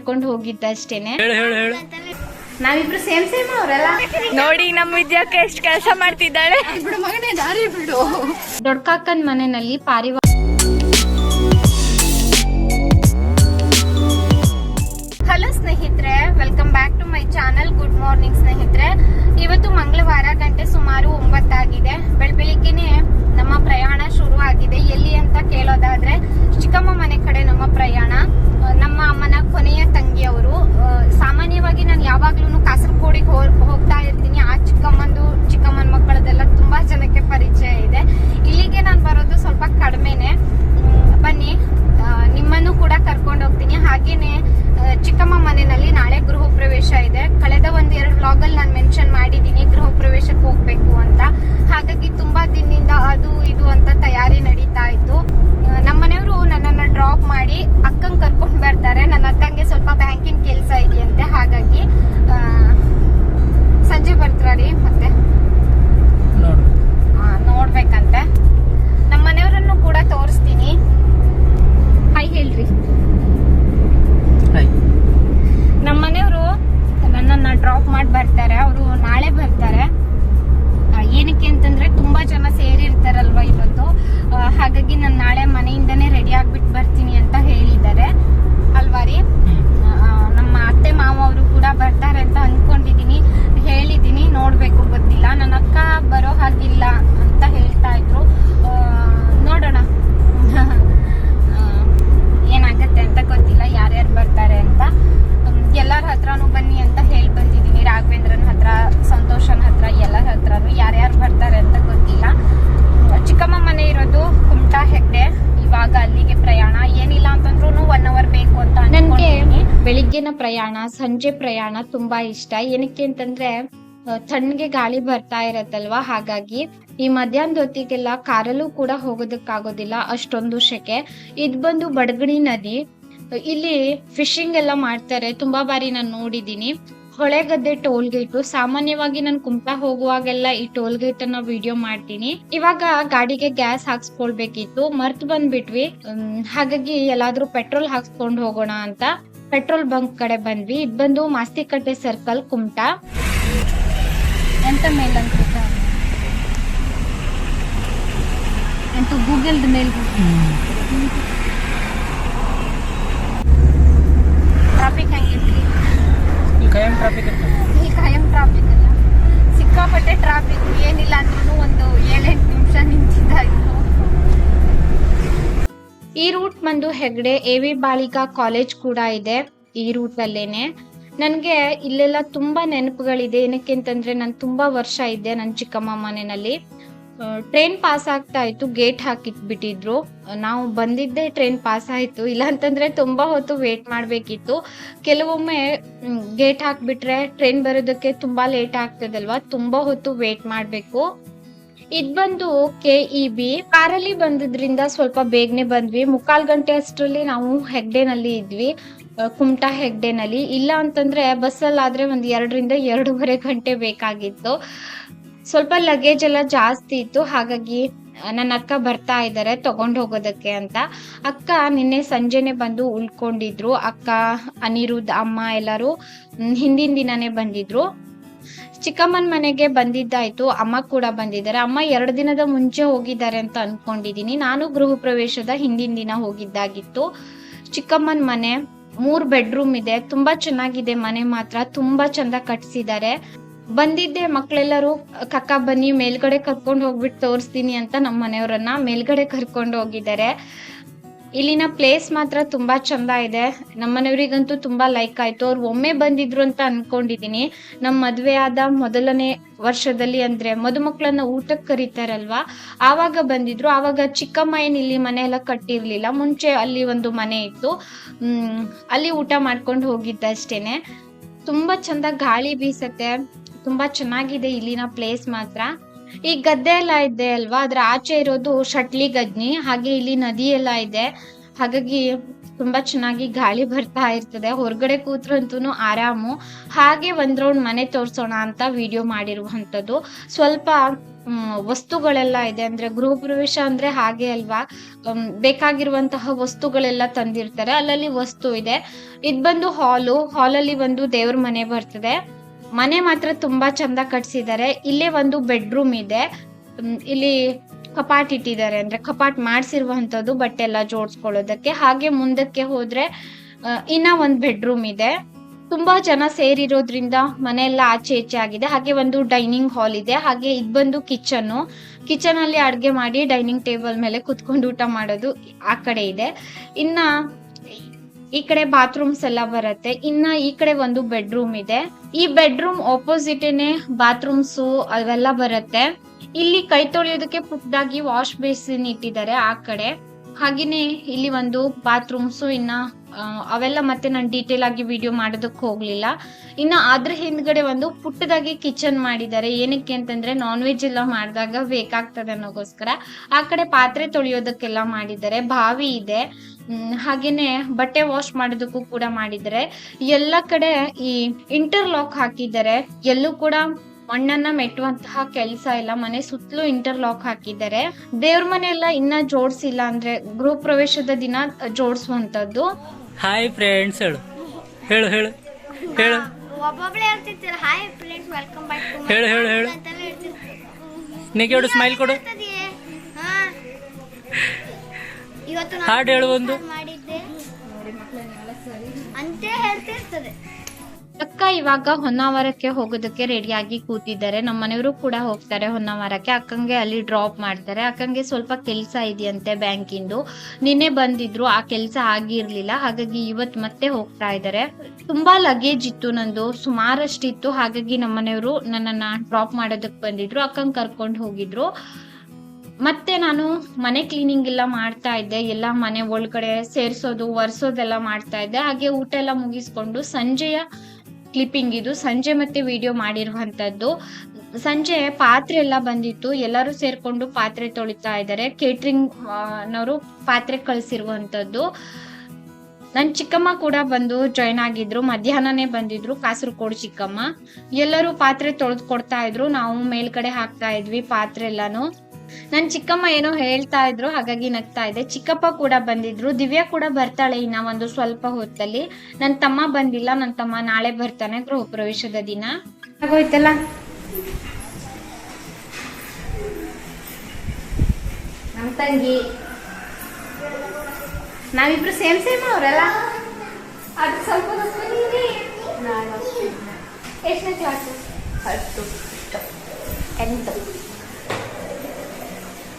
ಕರ್ಕೊಂಡು ಹೋಗಿದ್ದ ಅಷ್ಟೇನೆ. ನಾವಿಬ್ರು ಸೇಮ್ ಸೇಮ್ ಅವರಲ್ಲ? ನೋಡಿ ನಮ್ಮ ವಿದ್ಯಾಕ್ಕೆ ಎಷ್ಟು ಕೆಲಸ ಮಾಡ್ತಿದ್ದಾಳೆ. ಬಿಡು ಮಗನೇ ದಾರಿ ಬಿಡು. ದೊಡ್ಡ ಕಾಕನ್ ಮನೆಯಲ್ಲಿ ಪಾರಿವಾಳ ಹಲೋ ಸ್ನೇಹಿತರೆ welcome back to my channel good morning ಸ್ನೇಹಿತರೆ. ಇವತ್ತು ಮಂಗಳವಾರ ಗಂಟೆ ಸುಮಾರು ಒಂಬತ್ತಾಗಿದೆ. ಬೆಳಬೆಳಿಗ್ಗೆನೆ ನಮ್ಮ ಪ್ರಯಾಣ ಶುರು ಆಗಿದೆ ಎಲ್ಲಿ ಅಂತ ಬೆಳಿಗ್ಗಿನ ಪ್ರಯಾಣ, ಸಂಜೆ ಪ್ರಯಾಣ ತುಂಬಾ ಇಷ್ಟ. ಏನಕ್ಕೆ ಅಂತಂದ್ರೆ ತಣ್ಣಗೆ ಗಾಳಿ ಬರ್ತಾ ಇರತ್ತಲ್ವಾ? ಹಾಗಾಗಿ ಈ ಮಧ್ಯಾಹ್ನದ ಹೊತ್ತಿಗೆಲ್ಲ ಕಾರಲ್ಲೂ ಕೂಡ ಹೋಗೋದಕ್ಕಾಗೋದಿಲ್ಲ ಅಷ್ಟೊಂದು ಶೆಕೆ. ಇದ್ ಬಂದು ಬಡಗಣಿ ನದಿ. ಇಲ್ಲಿ ಫಿಶಿಂಗ್ ಎಲ್ಲ ಮಾಡ್ತಾರೆ. ತುಂಬಾ ಬಾರಿ ನಾನು ನೋಡಿದೀನಿ. ಹೊಳೆಗದ್ದೆ ಟೋಲ್ ಗೇಟ್ ಸಾಮಾನ್ಯವಾಗಿ ನಾನು ಕುಮಟಾ ಹೋಗುವಾಗೆಲ್ಲ ಈ ಟೋಲ್ ಗೇಟ್ ಅನ್ನ ವಿಡಿಯೋ ಮಾಡ್ತೀನಿ. ಇವಾಗ ಗಾಡಿಗೆ ಗ್ಯಾಸ್ ಹಾಕ್ಸ್ಕೊಳ್ಬೇಕಿತ್ತು. ಮರ್ತ್ ಬಂದ್ಬಿಟ್ವಿ. ಹಾಗಾಗಿ ಎಲ್ಲಾದ್ರೂ ಪೆಟ್ರೋಲ್ ಹಾಕ್ಸ್ಕೊಂಡು ಹೋಗೋಣ ಅಂತ. ಪೆಟ್ರೋಲ್ ಬಂಕ್ ಕಡೆ ಬಂದ್ವಿ. ಇದು ಬಂದು ಮಾಸ್ತಿಕಟ್ಟೆ ಸರ್ಕಲ್ ಕುಮಟಾ. ಎಂತ ಮೇಲ್ ಅಂತ ಅಂತೂ ಗೂಗಲ್ದ ಮೇಲ್ ಟ್ರಾಫಿಕ್ ಕಾಯಂ ಟ್ರಾಫಿಕ್ ಇಲ್ಲಿ ಕಾಯಂ ಟ್ರಾಫಿಕ್ ಅಲ್ಲ. ಸಿಕ್ಕಾಪಟ್ಟೆ ಟ್ರಾಫಿಕ್ ಏನಿಲ್ಲ ಅಂದ್ರೂ ಒಂದು ಏಳೆಂಟು ಈ ರೂಟ್ ಬಂದು Hegde A V Balika college ಕೂಡ ಇದೆ ಈ ರೂಟ್ ಅಲ್ಲೇನೆ ನನಗೆ ಇಲ್ಲೆಲ್ಲ ತುಂಬಾ ನೆನಪುಗಳಿದೆ. ಏನಕ್ಕೆ ಅಂತಂದ್ರೆ ನಾನು ತುಂಬಾ ವರ್ಷ ಇದ್ದೆ ನನ್ನ ಚಿಕ್ಕಮ್ಮ ಮನೆಯಲ್ಲಿ. ಟ್ರೈನ್ ಪಾಸ್ ಆಗ್ತಾ ಇತ್ತು ಗೇಟ್ ಹಾಕಿಟ್ಬಿಟ್ಟಿದ್ರು. ನಾವು ಬಂದಿದ್ದೆ ಟ್ರೈನ್ ಪಾಸ್ ಆಯ್ತು. ಇಲ್ಲ ಅಂತಂದ್ರೆ ತುಂಬಾ ಹೊತ್ತು ವೇಟ್ ಮಾಡ್ಬೇಕಿತ್ತು. ಕೆಲವೊಮ್ಮೆ ಗೇಟ್ ಹಾಕ್ಬಿಟ್ರೆ ಟ್ರೈನ್ ಬರೋದಕ್ಕೆ ತುಂಬಾ ಲೇಟ್ ಆಗ್ತದಲ್ವಾ? ತುಂಬಾ ಹೊತ್ತು ವೇಟ್ ಮಾಡ್ಬೇಕು. ಇದ್ ಬಂದು ಕೆ ಇ ಬಿ ಕಾರಲ್ಲಿ ಬಂದಿದ್ರಿಂದ ಸ್ವಲ್ಪ ಬೇಗನೆ ಬಂದ್ವಿ. ಮುಕ್ಕಾಲ್ ಗಂಟೆ ಅಷ್ಟರಲ್ಲಿ ನಾವು ಹೆಗ್ಡೆನಲ್ಲಿ ಇದ್ವಿ. ಕುಮಟಾ ಹೆಗ್ಡೆನಲ್ಲಿ. ಇಲ್ಲ ಅಂತಂದ್ರೆ ಬಸ್ಸಲ್ಲಾದ್ರೆ ಒಂದ್ ಎರಡರಿಂದ ಎರಡೂವರೆ ಗಂಟೆ ಬೇಕಾಗಿತ್ತು. ಸ್ವಲ್ಪ ಲಗೇಜ್ ಎಲ್ಲ ಜಾಸ್ತಿ ಇತ್ತು. ಹಾಗಾಗಿ ನನ್ನ ಅಕ್ಕ ಬರ್ತಾ ಇದ್ದಾರೆ ತಗೊಂಡು ಹೋಗೋದಕ್ಕೆ ಅಂತ. ಅಕ್ಕ ನಿನ್ನೆ ಸಂಜೆನೆ ಬಂದು ಉಳ್ಕೊಂಡಿದ್ರು. ಅಕ್ಕ ಅನಿರುದ್ ಅಮ್ಮ ಎಲ್ಲರೂ ಹಿಂದಿನ ದಿನನೇ ಬಂದಿದ್ರು. ಚಿಕ್ಕಮ್ಮನ ಮನೆಗೆ ಬಂದಿದ್ದಾಯ್ತು, ಅಮ್ಮ ಕೂಡ ಬಂದಿದ್ದಾರೆ. ಅಮ್ಮ ಎರಡು ದಿನದ ಮುಂಚೆ ಹೋಗಿದ್ದಾರೆ ಅಂತ ಅನ್ಕೊಂಡಿದೀನಿ. ನಾನು ಗೃಹ ಪ್ರವೇಶದ ಹಿಂದಿನ ದಿನ ಹೋಗಿದ್ದಾಗಿತ್ತು. ಚಿಕ್ಕಮ್ಮನ ಮನೆ, ಮೂರ್ ಬೆಡ್ರೂಮ್ ಇದೆ. ತುಂಬಾ ಚೆನ್ನಾಗಿದೆ ಮನೆ ಮಾತ್ರ. ತುಂಬಾ ಚಂದ ಕಟ್ಸಿದ್ದಾರೆ. ಬಂದಿದ್ದೆ ಮಕ್ಳೆಲ್ಲರೂ, ಕಕ್ಕ ಬನ್ನಿ, ಮೇಲ್ಗಡೆ ಕರ್ಕೊಂಡು ಹೋಗ್ಬಿಟ್ಟು ತೋರಿಸ್ತೀನಿ ಅಂತ ನಮ್ಮ ಮನೆಯವರನ್ನ ಮೇಲ್ಗಡೆ ಕರ್ಕೊಂಡು ಹೋಗಿದ್ದಾರೆ. ಇಲ್ಲಿನ ಪ್ಲೇಸ್ ಮಾತ್ರ ತುಂಬಾ ಚಂದ ಇದೆ. ನಮ್ಮ ಮನೆಯವರಿಗಂತೂ ತುಂಬಾ ಲೈಕ್ ಆಯ್ತು. ಅವ್ರು ಒಮ್ಮೆ ಬಂದಿದ್ರು ಅಂತ ಅನ್ಕೊಂಡಿದೀನಿ. ನಮ್ಮ ಮದುವೆ ಆದ ಮೊದಲನೇ ವರ್ಷದಲ್ಲಿ ಅಂದ್ರೆ ಮದುಮಕ್ಕಳನ್ನ ಊಟಕ್ಕೆ ಕರೀತಾರಲ್ವಾ? ಆವಾಗ ಬಂದಿದ್ರು. ಆವಾಗ ಚಿಕ್ಕಮ್ಮ ಏನ್ ಇಲ್ಲಿ ಮನೆ ಎಲ್ಲ ಕಟ್ಟಿರ್ಲಿಲ್ಲ. ಮುಂಚೆ ಅಲ್ಲಿ ಒಂದು ಮನೆ ಇತ್ತು. ಅಲ್ಲಿ ಊಟ ಮಾಡ್ಕೊಂಡು ಹೋಗಿದ್ದ ಅಷ್ಟೇನೆ. ತುಂಬಾ ಚಂದ ಗಾಳಿ ಬೀಸತ್ತೆ. ತುಂಬಾ ಚೆನ್ನಾಗಿದೆ ಇಲ್ಲಿನ ಪ್ಲೇಸ್ ಮಾತ್ರ. ಈ ಗದ್ದೆ ಎಲ್ಲ ಇದೆ ಅಲ್ವಾ? ಅದ್ರ ಆಚೆ ಇರೋದು ಶಟ್ಲಿ ಗದ್ನಿ, ಹಾಗೆ ಇಲ್ಲಿ ನದಿ ಎಲ್ಲ ಇದೆ. ಹಾಗಾಗಿ ತುಂಬಾ ಚೆನ್ನಾಗಿ ಗಾಳಿ ಬರ್ತಾ ಇರ್ತದೆ. ಹೊರಗಡೆ ಕೂತ್ರಂತೂ ಆರಾಮು. ಹಾಗೆ ಒಂದ್ ರೌಂಡ್ ಮನೆ ತೋರ್ಸೋಣ ಅಂತ ವಿಡಿಯೋ ಮಾಡಿರುವಂತದ್ದು ಸ್ವಲ್ಪ ವಸ್ತುಗಳೆಲ್ಲ ಇದೆ. ಅಂದ್ರೆ ಗೃಹ ಪ್ರವೇಶ ಅಂದ್ರೆ ಹಾಗೆ ಅಲ್ವಾ? ಬೇಕಾಗಿರುವಂತಹ ವಸ್ತುಗಳೆಲ್ಲ ತಂದಿರ್ತಾರೆ. ಅಲ್ಲಲ್ಲಿ ವಸ್ತು ಇದೆ. ಇದ್ ಬಂದು ಹಾಲು ಹಾಲಲ್ಲಿ ಒಂದು ದೇವ್ರ ಮನೆ ಬರ್ತದೆ. ಮನೆ ಮಾತ್ರ ತುಂಬಾ ಚಂದ ಕಟ್ಸಿದ್ದಾರೆ ಇಲ್ಲೇ ಒಂದು ಬೆಡ್ರೂಮ್ ಇದೆ. ಇಲ್ಲಿ ಕಪಾಟ್ ಇಟ್ಟಿದ್ದಾರೆ ಅಂದ್ರೆ ಕಪಾಟ್ ಮಾಡಿಸಿರುವಂತದ್ದು ಬಟ್ಟೆ ಎಲ್ಲ ಜೋಡಿಸ್ಕೊಳ್ಳೋದಕ್ಕೆ. ಹಾಗೆ ಮುಂದಕ್ಕೆ ಹೋದ್ರೆ ಇನ್ನ ಒಂದ್ ಬೆಡ್ರೂಮ್ ಇದೆ. ತುಂಬಾ ಜನ ಸೇರಿರೋದ್ರಿಂದ ಮನೆ ಎಲ್ಲ ಆಚೆ ಈಚೆ ಆಗಿದೆ. ಹಾಗೆ ಒಂದು ಡೈನಿಂಗ್ ಹಾಲ್ ಇದೆ. ಹಾಗೆ ಇದು ಬಂದು ಕಿಚನ್ ಕಿಚನ್ ಅಲ್ಲಿ ಅಡ್ಗೆ ಮಾಡಿ ಡೈನಿಂಗ್ ಟೇಬಲ್ ಮೇಲೆ ಕುತ್ಕೊಂಡು ಊಟ ಮಾಡೋದು ಆ ಕಡೆ ಇದೆ. ಇನ್ನ ಈ ಕಡೆ ಬಾತ್ರೂಮ್ಸ್ ಎಲ್ಲ ಬರುತ್ತೆ. ಇನ್ನ ಈ ಕಡೆ ಒಂದು ಬೆಡ್ರೂಮ್ ಇದೆ. ಈ ಬೆಡ್ರೂಮ್ ಆಪೋಸಿಟೇನೆ ಬಾತ್ರೂಮ್ಸ್ ಅವೆಲ್ಲ ಬರುತ್ತೆ. ಇಲ್ಲಿ ಕೈ ತೊಳೆಯೋದಕ್ಕೆ ಪುಟ್ಟದಾಗಿ ವಾಶ್ ಬೇಸಿನ್ ಇಟ್ಟಿದ್ದಾರೆ ಆ ಕಡೆ. ಹಾಗೇನೆ ಇಲ್ಲಿ ಒಂದು ಬಾತ್ರೂಮ್ಸ್ ಇನ್ನ ಅವೆಲ್ಲ ಮತ್ತೆ ನಾನು ಡೀಟೇಲ್ ಆಗಿ ವಿಡಿಯೋ ಮಾಡೋದಕ್ಕೆ ಹೋಗ್ಲಿಲ್ಲ. ಇನ್ನ ಅದ್ರ ಹಿಂದ್ಗಡೆ ಒಂದು ಪುಟ್ಟದಾಗಿ ಕಿಚನ್ ಮಾಡಿದ್ದಾರೆ. ಏನಕ್ಕೆ ಅಂತಂದ್ರೆ ನಾನ್ ವೆಜ್ ಎಲ್ಲ ಮಾಡಿದಾಗ ಬೇಕಾಗ್ತದೆ ಅನ್ನೋಗೋಸ್ಕರ. ಆ ಕಡೆ ಪಾತ್ರೆ ತೊಳೆಯೋದಕ್ಕೆಲ್ಲ ಮಾಡಿದ್ದಾರೆ. ಬಾವಿ ಇದೆ. ಹಾಗೇನೆ ಬಟ್ಟೆ ವಾಶ್ ಮಾಡೋದಕ್ಕೂ ಕೂಡ ಮಾಡಿದ್ದಾರೆ ಎಲ್ಲ ಕಡೆ ಈ ಇಂಟರ್ಲಾಕ್ ಹಾಕಿದ್ದಾರೆ ಎಲ್ಲೂ ಕೂಡ ಮಣ್ಣನ್ನ ಮೆಟ್ಟುವಂತಹ ಕೆಲಸ ಇಲ್ಲ. ಮನೆ ಸುತ್ತಲೂ ಇಂಟರ್ಲಾಕ್ ಹಾಕಿದ್ದಾರೆ ದೇವ್ರ ಮನೆ ಎಲ್ಲ ಇನ್ನ ಜೋಡಿಸಿಲ್ಲ ಅಂದ್ರೆ ಗೃಹ ಪ್ರವೇಶದ ದಿನ ಜೋಡಿಸುವಂತದ್ದು ಹಾಯ್ ಫ್ರೆಂಡ್ಸ್ ಹೇಳು. ಹೇಳು ಹೇಳು. ಹೇಳು. ಒಬ್ಬೊಬ್ಳೆ ಹೇಳ್ತಿರ್ತೀರ hi friends welcome back to ಹೇಳು ಹೇಳು ಹೇಳು. ನೆಗೆಡು ಸ್ಮೈಲ್ ಕೊಡು. ಹಾಡು ಹೇಳು ಒಂದು. ಹೇಳ್ತಿರ್ತದೆ ಅಕ್ಕ ಇವಾಗ ಹೊನ್ನಾವರಕ್ಕೆ ಹೋಗೋದಕ್ಕೆ ರೆಡಿಯಾಗಿ ಕೂತಿದ್ದಾರೆ. ನಮ್ಮ ಮನೆಯವರು ಕೂಡ ಹೋಗ್ತಾರೆ ಹೊನ್ನಾವರಕ್ಕೆ. ಅಕ್ಕಂಗೆ ಅಲ್ಲಿ ಡ್ರಾಪ್ ಮಾಡ್ತಾರೆ. ಅಕ್ಕಂಗೆ ಸ್ವಲ್ಪ ಕೆಲಸ ಇದೆಯಂತೆ ಬ್ಯಾಂಕಿಂದು ನಿನ್ನೆ ಬಂದಿದ್ರು. ಆ ಕೆಲಸ ಆಗಿರ್ಲಿಲ್ಲ. ಹಾಗಾಗಿ ಇವತ್ತು ಮತ್ತೆ ಹೋಗ್ತಾ ಇದ್ದಾರೆ. ತುಂಬಾ ಲಗೇಜ್ ಇತ್ತು ನಂದು. ಸುಮಾರಷ್ಟಿತ್ತು. ಹಾಗಾಗಿ ನಮ್ಮ ಮನೆಯವರು ನನ್ನನ್ನ ಡ್ರಾಪ್ ಮಾಡೋದಕ್ಕೆ ಬಂದಿದ್ರು. ಅಕ್ಕಂಗೆ ಕರ್ಕೊಂಡು ಹೋಗಿದ್ರು. ಮತ್ತೆ ನಾನು ಮನೆ ಕ್ಲೀನಿಂಗ್ ಎಲ್ಲ ಮಾಡ್ತಾ ಇದ್ದೆ. ಎಲ್ಲ ಮನೆ ಒಳಗಡೆ ಸೇರಿಸೋದು, ಒರೆಸೋದೆಲ್ಲ ಮಾಡ್ತಾ ಇದ್ದೆ. ಹಾಗೆ ಊಟ ಎಲ್ಲ ಮುಗಿಸ್ಕೊಂಡು ಸಂಜೆಯ ಕ್ಲಿಪ್ಪಿಂಗ್ ಇದು. ಸಂಜೆ ಮತ್ತೆ ವಿಡಿಯೋ ಮಾಡಿರುವಂತದ್ದು ಸಂಜೆ ಪಾತ್ರೆ ಎಲ್ಲ ಬಂದಿತ್ತು. ಎಲ್ಲರೂ ಸೇರ್ಕೊಂಡು ಪಾತ್ರೆ ತೊಳಿತಾ ಇದ್ದಾರೆ. ಕೇಟ್ರಿಂಗ್ ನವರು ಪಾತ್ರೆ ಕಳಿಸಿರುವಂಥದ್ದು. ನನ್ನ ಚಿಕ್ಕಮ್ಮ ಕೂಡ ಬಂದು ಜಾಯ್ನ್ ಆಗಿದ್ರು. ಮಧ್ಯಾಹ್ನನೇ ಬಂದಿದ್ರು. ಕಾಸರಗೋಡು ಚಿಕ್ಕಮ್ಮ. ಎಲ್ಲರೂ ಪಾತ್ರೆ ತೊಳೆದು ಕೊಡ್ತಾ ಇದ್ರು. ನಾವು ಮೇಲ್ಗಡೆ ಹಾಕ್ತಾ ಇದ್ವಿ ಪಾತ್ರೆ ಎಲ್ಲಾನು. ನನ್ ಚಿಕ್ಕಮ್ಮ ಏನೋ ಹೇಳ್ತಾ ಇದ್ರು, ಹಾಗಾಗಿ ನಗ್ತಾ ಇದೆ. ಚಿಕ್ಕಪ್ಪ ಕೂಡ ಬಂದಿದ್ರು, ದಿವ್ಯಾ ಕೂಡ ಬರ್ತಾಳೆ ಇನ್ನ ಒಂದು ಸ್ವಲ್ಪ ಹೊತ್ತಲ್ಲಿ. ನನ್ ತಮ್ಮ ಬಂದಿಲ್ಲ, ನನ್ ತಮ್ಮ ನಾಳೆ ಬರ್ತಾನೆ ಗೃಹ ಪ್ರವೇಶದ ದಿನ. ಆಗೋಯ್ತಲ್ಲ? ನಮ್ ತಂಗಿ. ನಾವಿಬ್ರು ಸೇಮ್ ಸೇಮ್ ಅವ್ರಲ್ಲ? ಅದು ಸ್ವಲ್ಪ. ಎಷ್ಟನೇ ಹತ್ತು. ಎಂಟು.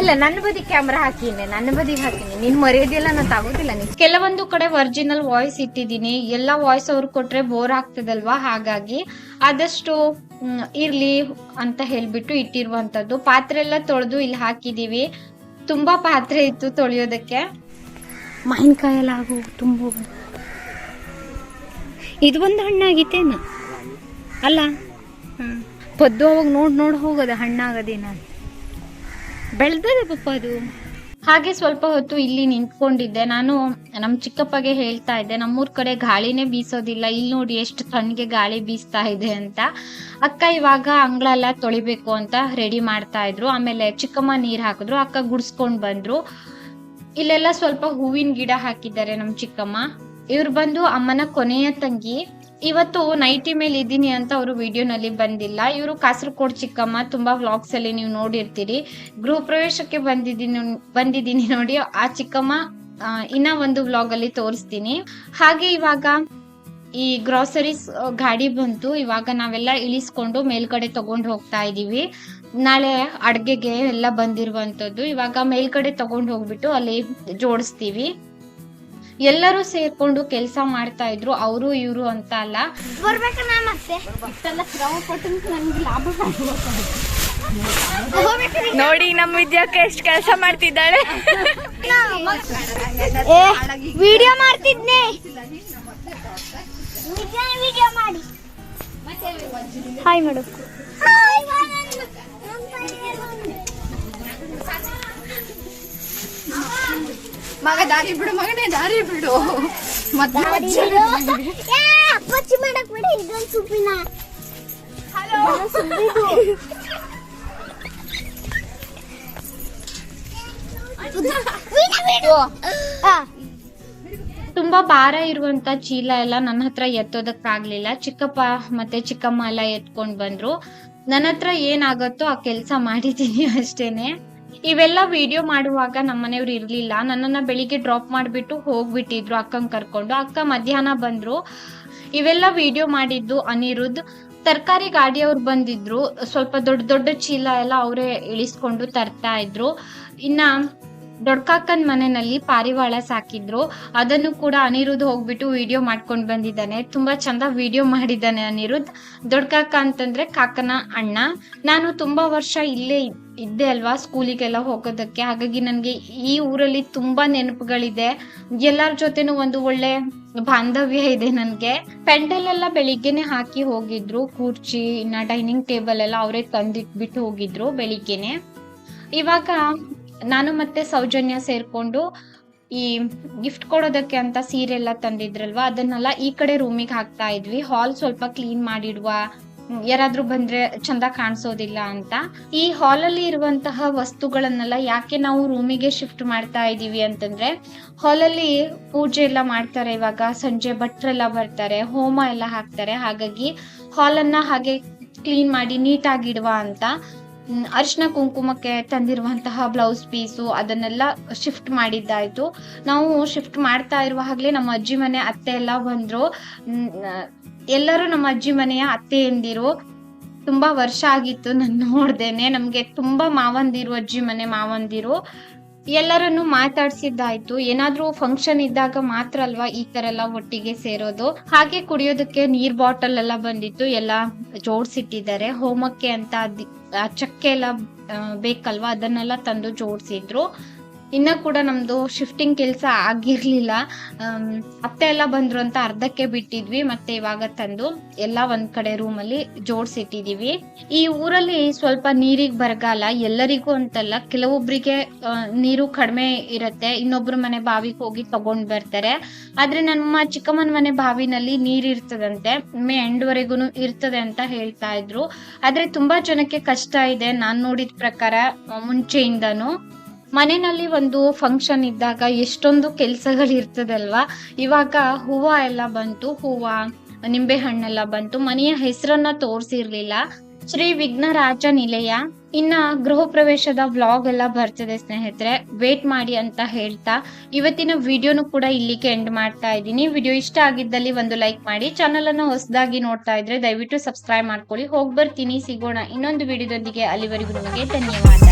ಇಲ್ಲ ನನ್ನ ಬದಿ ಕ್ಯಾಮ್ರಾ ಹಾಕಿನಿ ನನ್ನ ಬದಿ ಹಾಕಿನಿ ನೀನ್ ಮರೆಯೋದಿಲ್ಲ ನಾನು ತಗೋದಿಲ್ಲ ನೀನ್. ಕೆಲವೊಂದು ಕಡೆ ಒರಿಜಿನಲ್ ವಾಯ್ಸ್ ಇಟ್ಟಿದ್ದೀನಿ. ಎಲ್ಲ ವಾಯ್ಸ್ ಅವ್ರು ಕೊಟ್ರೆ ಬೋರ್ ಆಗ್ತದಲ್ವಾ? ಹಾಗಾಗಿ ಆದಷ್ಟು ಇರ್ಲಿ ಅಂತ ಹೇಳ್ಬಿಟ್ಟು ಇಟ್ಟಿರುವಂತದ್ದು ಪಾತ್ರೆ ಎಲ್ಲ ತೊಳೆದು ಇಲ್ಲಿ ಹಾಕಿದೀವಿ ತುಂಬಾ ಪಾತ್ರೆ ಇತ್ತು ತೊಳೆಯೋದಕ್ಕೆ. ಮಾವಿನಕಾಯಿ ಎಲ್ಲ ಆಗು ತುಂಬ. ಇದು ಒಂದು ಹಣ್ಣಾಗಿತ್ತೇನು? ಅಲ್ಲ? ಪದ್ದು ಅವಾಗ ನೋಡ್ ನೋಡ್ ಹೋಗೋದ ಹಣ್ಣಾಗದೇನ ಬೆಳ್ದದೆ ಪಪ್ಪ ಅದು? ಹಾಗೆ ಸ್ವಲ್ಪ ಹೊತ್ತು ಇಲ್ಲಿ ನಿಂತ್ಕೊಂಡಿದ್ದೆ. ನಾನು ನಮ್ಮ ಚಿಕ್ಕಪ್ಪಗೆ ಹೇಳ್ತಾ ಇದ್ದೆ, ನಮ್ಮೂರ್ ಕಡೆ ಗಾಳಿನೇ ಬೀಸೋದಿಲ್ಲ. ಇಲ್ಲಿ ನೋಡಿ ಎಷ್ಟು ತಣ್ಣಗೆ ಗಾಳಿ ಬೀಸ್ತಾ ಇದೆ ಅಂತ. ಅಕ್ಕ ಇವಾಗ ಅಂಗಳ ತೊಳಿಬೇಕು ಅಂತ ರೆಡಿ ಮಾಡ್ತಾ ಇದ್ರು. ಆಮೇಲೆ ಚಿಕ್ಕಮ್ಮ ನೀರು ಹಾಕಿದ್ರು, ಅಕ್ಕ ಗುಡ್ಸ್ಕೊಂಡ್ ಬಂದ್ರು. ಇಲ್ಲೆಲ್ಲ ಸ್ವಲ್ಪ ಹೂವಿನ ಗಿಡ ಹಾಕಿದ್ದಾರೆ ನಮ್ಮ ಚಿಕ್ಕಮ್ಮ. ಇವ್ರು ಬಂದು ಅಮ್ಮನ ಕೊನೆಯ ತಂಗಿ. ಇವತ್ತು ನೈಟಿ ಮೇಲೆ ಇದ್ದೀನಿ ಅಂತ ಅವರು ವಿಡಿಯೋನಲ್ಲಿ ಬಂದಿಲ್ಲ. ಇವರು ಕಾಸರಗೋಡು ಚಿಕ್ಕಮ್ಮ ತುಂಬಾ ವ್ಲಾಗ್ಸ್ ಅಲ್ಲಿ ನೀವು ನೋಡಿರ್ತೀರಿ. ಗೃಹ ಪ್ರವೇಶಕ್ಕೆ ಬಂದಿದ್ದೀನಿ ಬಂದಿದ್ದೀನಿ ನೋಡಿ. ಆ ಚಿಕ್ಕಮ್ಮ ಇನ್ನ ಒಂದು ವ್ಲಾಗ್ ಅಲ್ಲಿ ತೋರಿಸ್ತೀನಿ. ಹಾಗೆ ಇವಾಗ ಈ ಗ್ರಾಸರೀಸ್ ಗಾಡಿ ಬಂತು. ಇವಾಗ ನಾವೆಲ್ಲ ಇಳಿಸ್ಕೊಂಡು ಮೇಲ್ಗಡೆ ತಗೊಂಡು ಹೋಗ್ತಾ ಇದೀವಿ. ನಾಳೆ ಅಡ್ಗೆಗೆ ಎಲ್ಲ ಬಂದಿರುವಂತದ್ದು ಇವಾಗ ಮೇಲ್ಗಡೆ ತಗೊಂಡು ಹೋಗ್ಬಿಟ್ಟು ಅಲ್ಲಿ ಜೋಡಿಸ್ತೀವಿ. ಎಲ್ಲರೂ ಸೇರ್ಕೊಂಡು ಕೆಲಸ ಮಾಡ್ತಾ ಇದ್ರು ಅವರು ಇವರು ಅಂತ ಅಲ್ಲ. ಬರ್ಬೇಕಣ್ಣ ಮತ್ತೆ? ಇಷ್ಟೆಲ್ಲ ಶ್ರಮ ಪಟ್ಟು ನನಗೆ ಲಾಭ ನೋಡಿ ನಮ್ಮ ವಿದ್ಯಾಕ್ಕೆ ಎಷ್ಟು ಕೆಲಸ ಮಾಡ್ತಿದ್ದಾಳೆ. ವಿಡಿಯೋ ಮಾಡ್ತಿದ್ನೆ. ವಿಡಿಯೋ ಮಾಡಿ. ಹಾಯ್ ಮೇಡಮ್ ಮಗ ದಾರಿ ಬಿಡು ಮಗನೇ ದಾರಿ ಬಿಡು. ಮತ್ತೆ ಅಪ್ಪಚ್ಚಿ ಮಾಡಕ್ ಬಿಡಿ ಇದೊಂದು ಸುಪ್ಪಿನ ತುಂಬಾ ಭಾರ ಇರುವಂತ ಚೀಲ ಎಲ್ಲ ನನ್ನ ಹತ್ರ ಎತ್ತೋದಕ್ಕಾಗ್ಲಿಲ್ಲ. ಚಿಕ್ಕಪ್ಪ ಮತ್ತೆ ಚಿಕ್ಕಮ್ಮ ಎಲ್ಲ ಎತ್ಕೊಂಡ್ ಬಂದ್ರು. ನನ್ನ ಹತ್ರ ಏನಾಗತ್ತೋ ಆ ಕೆಲ್ಸ ಮಾಡಿದೀನಿ ಅಷ್ಟೇನೆ. ಇವೆಲ್ಲ ವಿಡಿಯೋ ಮಾಡುವಾಗ ನಮ್ಮನೆಯವ್ರು ಇರ್ಲಿಲ್ಲ. ನನ್ನನ್ನ ಬೆಳಿಗ್ಗೆ ಡ್ರಾಪ್ ಮಾಡಿಬಿಟ್ಟು ಹೋಗ್ಬಿಟ್ಟಿದ್ರು ಅಕ್ಕನ ಕರ್ಕೊಂಡು. ಅಕ್ಕ ಮಧ್ಯಾಹ್ನ ಬಂದ್ರು. ಇವೆಲ್ಲ ವಿಡಿಯೋ ಮಾಡಿದ್ದು ಅನಿರುದ್ ತರಕಾರಿ ಗಾಡಿಯವ್ರು ಬಂದಿದ್ರು. ಸ್ವಲ್ಪ ದೊಡ್ಡ ದೊಡ್ಡ ಚೀಲ ಎಲ್ಲ ಅವರೇ ಇಳಿಸ್ಕೊಂಡು ತರ್ತಾ ಇದ್ರು. ಇನ್ನ ದೊಡ್ಡಕ್ಕನ್ ಮನೆಯಲ್ಲಿ ಪಾರಿವಾಳ ಸಾಕಿದ್ರು. ಅದನ್ನು ಕೂಡ ಅನಿರುದ್ಧ ಹೋಗ್ಬಿಟ್ಟು ವಿಡಿಯೋ ಮಾಡ್ಕೊಂಡು ಬಂದಿದ್ದಾನೆ. ತುಂಬಾ ಚಂದ ವಿಡಿಯೋ ಮಾಡಿದ್ದಾನೆ ಅನಿರುದ್ಧ. ದೊಡ್ಕಾಕ ಅಂತಂದ್ರೆ ಕಾಕನ ಅಣ್ಣ. ನಾನು ತುಂಬಾ ವರ್ಷ ಇಲ್ಲೇ ಇದ್- ಇದ್ದೆ ಅಲ್ವಾ ಸ್ಕೂಲಿಗೆಲ್ಲ ಹೋಗೋದಕ್ಕೆ. ಹಾಗಾಗಿ ನನಗೆ ಈ ಊರಲ್ಲಿ ತುಂಬಾ ನೆನಪುಗಳಿದೆ. ಎಲ್ಲರ ಜೊತೆನೂ ಒಂದು ಒಳ್ಳೆ ಬಾಂಧವ್ಯ ಇದೆ ನನಗೆ. ಪೆಂಡಲ್ ಎಲ್ಲ ಬೆಳಿಗ್ಗೆನೆ ಹಾಕಿ ಹೋಗಿದ್ರು. ಕುರ್ಚಿ, ಇನ್ನ ಡೈನಿಂಗ್ ಟೇಬಲ್ ಎಲ್ಲ ಅವರೇ ತಂದಿಟ್ಬಿಟ್ಟು ಹೋಗಿದ್ರು ಬೆಳಿಗ್ಗೆನೆ. ಇವಾಗ ನಾನು ಮತ್ತೆ ಸೌಜನ್ಯ ಸೇರ್ಕೊಂಡು ಈ ಗಿಫ್ಟ್ ಕೊಡೋದಕ್ಕೆ ಅಂತ ಸೀರೆ ಎಲ್ಲ ತಂದಿದ್ರಲ್ವಾ, ಅದನ್ನೆಲ್ಲ ಈ ಕಡೆ ರೂಮಿಗೆ ಹಾಕ್ತಾ ಇದ್ವಿ. ಹಾಲ್ ಸ್ವಲ್ಪ ಕ್ಲೀನ್ ಮಾಡಿಡುವ ಯಾರಾದ್ರೂ ಬಂದ್ರೆ ಚಂದ ಕಾಣಿಸೋದಿಲ್ಲ ಅಂತ. ಈ ಹಾಲ್ ಅಲ್ಲಿ ಇರುವಂತಹ ವಸ್ತುಗಳನ್ನೆಲ್ಲ ಯಾಕೆ ನಾವು ರೂಮಿಗೆ ಶಿಫ್ಟ್ ಮಾಡ್ತಾ ಇದೀವಿ ಅಂತಂದ್ರೆ ಹಾಲ್ ಅಲ್ಲಿ ಪೂಜೆ ಎಲ್ಲ ಮಾಡ್ತಾರೆ ಇವಾಗ, ಸಂಜೆ ಭಟ್ರೆಲ್ಲ ಬರ್ತಾರೆ, ಹೋಮ ಎಲ್ಲ ಹಾಕ್ತಾರೆ. ಹಾಗಾಗಿ ಹಾಲ್ ಅನ್ನ ಹಾಗೆ ಕ್ಲೀನ್ ಮಾಡಿ ನೀಟಾಗಿ ಇಡುವ ಅಂತ. ಅರಿಶಿನ ಕುಂಕುಮಕ್ಕೆ ತಂದಿರುವಂತಹ ಬ್ಲೌಸ್ ಪೀಸು ಅದನ್ನೆಲ್ಲ ಶಿಫ್ಟ್ ಮಾಡಿದ್ದಾಯ್ತು. ನಾವು ಶಿಫ್ಟ್ ಮಾಡ್ತಾ ಇರುವಾಗಲೇ ನಮ್ಮ ಅಜ್ಜಿ ಮನೆ ಅತ್ತೆ ಎಲ್ಲ ಬಂದರು. ಎಲ್ಲರೂ ನಮ್ಮ ಅಜ್ಜಿ ಮನೆಯ ಅತ್ತೆಯಂದಿರು. ತುಂಬಾ ವರ್ಷ ಆಗಿತ್ತು ನಾನು ನೋಡ್ದೇನೆ. ನಮ್ಗೆ ತುಂಬಾ ಮಾವಂದಿರು, ಅಜ್ಜಿ ಮನೆ ಮಾವಂದಿರು. ಎಲ್ಲರನ್ನು ಮಾತಾಡ್ಸಿದ್ದಾಯ್ತು. ಏನಾದ್ರೂ ಫಂಕ್ಷನ್ ಇದ್ದಾಗ ಮಾತ್ರ ಅಲ್ವಾ ಈ ತರ ಎಲ್ಲ ಒಟ್ಟಿಗೆ ಸೇರೋದು? ಹಾಗೆ ಕುಡಿಯೋದಕ್ಕೆ ನೀರ್ ಬಾಟಲ್ ಎಲ್ಲ ಬಂದಿತ್ತು. ಎಲ್ಲ ಜೋಡ್ಸಿಟ್ಟಿದ್ದಾರೆ. ಹೋಮಕ್ಕೆ ಅಂತ ಚಕ್ಕೆ ಎಲ್ಲ ಬೇಕಲ್ವಾ? ಅದನ್ನೆಲ್ಲ ತಂದು ಜೋಡ್ಸಿದ್ರು. ಇನ್ನ ಕೂಡ ನಮ್ದು ಶಿಫ್ಟಿಂಗ್ ಕೆಲಸ ಆಗಿರ್ಲಿಲ್ಲ. ಅತ್ತೆ ಎಲ್ಲ ಬಂದ್ರು ಅಂತ ಅರ್ಧಕ್ಕೆ ಬಿಟ್ಟಿದ್ವಿ, ಮತ್ತೆ ಇವಾಗ ತಂದು ಎಲ್ಲ ಒಂದ್ ಕಡೆ ರೂಮ್ ಅಲ್ಲಿ ಜೋಡ್ಸಿಟ್ಟಿದೀವಿ. ಈ ಊರಲ್ಲಿ ಸ್ವಲ್ಪ ನೀರಿಗೆ ಬರಗಾಲ, ಎಲ್ಲರಿಗೂ ಅಂತಲ್ಲ ಕೆಲವೊಬ್ರಿಗೆ ನೀರು ಕಡಿಮೆ ಇರತ್ತೆ, ಇನ್ನೊಬ್ರ ಮನೆ ಬಾವಿಗೆ ಹೋಗಿ ತಗೊಂಡ್ ಬರ್ತಾರೆ. ಆದ್ರೆ ನಮ್ಮ ಚಿಕ್ಕಮ್ಮನ ಮನೆ ಬಾವಿನಲ್ಲಿ ನೀರ್ ಇರ್ತದಂತೆ ಮೇ ಎಂಡ್ವರೆಗೂ ಇರ್ತದೆ ಅಂತ ಹೇಳ್ತಾ ಇದ್ರು. ಆದ್ರೆ ತುಂಬಾ ಜನಕ್ಕೆ ಕಷ್ಟ ಇದೆ, ನಾನ್ ನೋಡಿದ ಪ್ರಕಾರ, ಮುಂಚೆಯಿಂದನು. ಮನೆಯಲ್ಲಿ ಒಂದು ಫಂಕ್ಷನ್ ಇದ್ದಾಗ ಎಷ್ಟೊಂದು ಕೆಲಸಗಳಿರ್ತದಲ್ವಾ? ಇವಾಗ ಹೂವು ಎಲ್ಲ ಬಂತು, ಹೂವು, ನಿಂಬೆ ಹಣ್ಣೆಲ್ಲ ಬಂತು. ಮನೆಯ ಹೆಸರನ್ನ ತೋರಿಸಿರ್ಲಿಲ್ಲ. ಶ್ರೀ ವಿಘ್ನರಾಜ ನಿಲಯ. ಇನ್ನ ಗೃಹ ಪ್ರವೇಶದ ವ್ಲಾಗ್ ಎಲ್ಲ ಬರ್ತದೆ ಸ್ನೇಹಿತರೆ. ವೇಟ್ ಮಾಡಿ ಅಂತ ಹೇಳ್ತಾ ಇವತ್ತಿನ ವಿಡಿಯೋನು ಕೂಡ ಇಲ್ಲಿಗೆ ಎಂಡ್ ಮಾಡ್ತಾ ಇದ್ದೀನಿ. ವಿಡಿಯೋ ಇಷ್ಟ ಆಗಿದ್ದಲ್ಲಿ ಒಂದು ಲೈಕ್ ಮಾಡಿ. ಚಾನಲ್ ಅನ್ನು ಹೊಸದಾಗಿ ನೋಡ್ತಾ ಇದ್ರೆ ದಯವಿಟ್ಟು ಸಬ್ಸ್ಕ್ರೈಬ್ ಮಾಡ್ಕೊಳ್ಳಿ. ಹೋಗಿ ಬರ್ತೀನಿ. ಸಿಗೋಣ ಇನ್ನೊಂದು ವಿಡಿಯೋದೊಂದಿಗೆ ಅಲ್ಲಿವರೆಗೂ ನಿಮಗೆ ಧನ್ಯವಾದ.